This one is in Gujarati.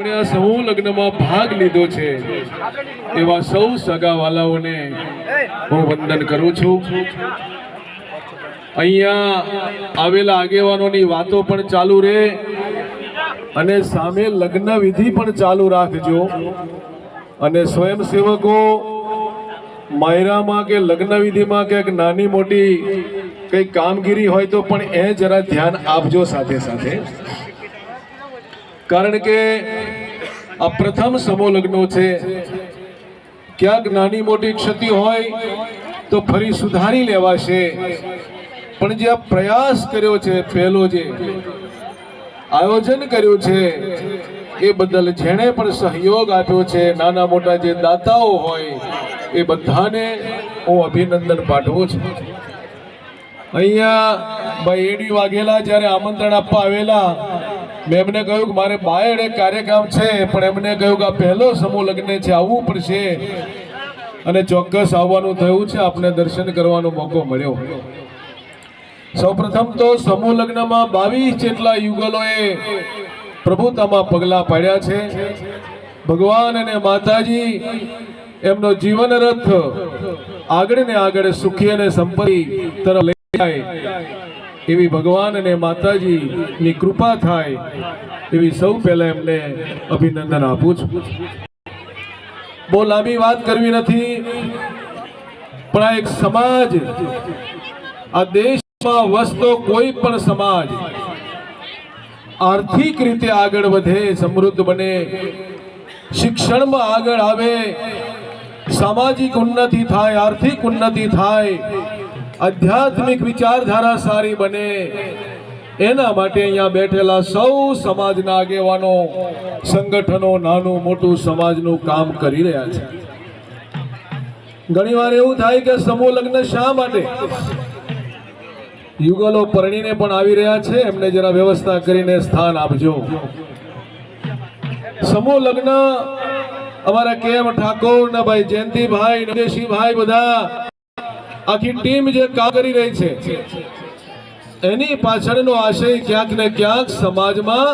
આપણે આ લગ્નમાં ભાગ લીધો છે, એવા સૌ સગાવાલાઓને હું વંદન કરું છું. અહીંયા આવેલા આગેવાનોની વાતો પણ ચાલુ રહે અને સામે લગ્ન વિધિ પણ ચાલુ રાખજો. અને સ્વયંસેવકો, માયરામાં કે લગ્ન વિધિમાં ક્યાંક નાની મોટી કંઈક કામગીરી હોય તો પણ એ જરા ધ્યાન આપજો સાથે સાથે. કારણ કે આ પ્રથમ સમો લગ્નો છે. ક્યાંક નાની મોટી ક્ષતિ હોય તો ફરી સુધારી લેવાશે. પણ જે આ પ્રયાસ કર્યો છે, પહેલો જે આયોજન કર્યું છે, એ બદલ જેણે પણ સહયોગ આપ્યો છે, નાના મોટા જે દાતાઓ હોય, એ બધાને હું અભિનંદન પાઠવું છું. અહીંયા ભાઈ એડી વાઘેલા જ્યારે આમંત્રણ આપવા આવેલા મેં એમને કહ્યું કે મારે બાયડ એક કાર્યક્રમ છે, પણ એમને કહ્યું કે આ પહેલો સમૂહ લગ્ન છે, આવવું પડશે. અને ચોક્કસ આવવાનું થયું છે, આપને દર્શન કરવાનો મોકો મળ્યો. સૌપ્રથમ તો સમૂહ લગ્નમાં બાવીસ જેટલા યુગલોએ પ્રભુતામાં પગલાં પાડ્યા છે. ભગવાન અને માતાજી એમનો જીવન રથ આગળ ને આગળ સુખી અને સંપત્તિ તરફ લઈ જાય. એવી ભગવાન અને માતાજી ની કૃપા થાય એવી સૌ પહેલા એમને અભિનંદન આપું છું. બહુ લાંબી વાત કરવી નથી, પણ આ એક સમાજ, આ દેશમાં વસતો કોઈ પણ સમાજ આર્થિક રીતે આગળ વધે, સમૃદ્ધ બને, શિક્ષણમાં આગળ આવે, સામાજિક ઉન્નતિ થાય, આર્થિક ઉન્નતિ થાય આધ્યાત્મિક વિચારધારા સારી બને. એના માટે અહીંયા બેઠેલા સૌ સમાજના આગેવાનો, સંગઠનો, નાનું મોટું સમાજનું કામ કરી રહ્યા છે. ઘણીવાર એવું થાય કે સમૂહ લગ્ન શા માટે? યુગલો પરણીને પણ આવી રહ્યા છે. એમને જરા વ્યવસ્થા કરીને સ્થાન આપજો. સમૂહ લગ્ન અમારા કેમ ઠાકોર ભાઈ જયંતિભાઈ નગેશીભાઈ બધા આખી ટીમ જે કામ કરી રહી છે. એની પાછળનો આશય ક્યાંક ને ક્યાંક સમાજમાં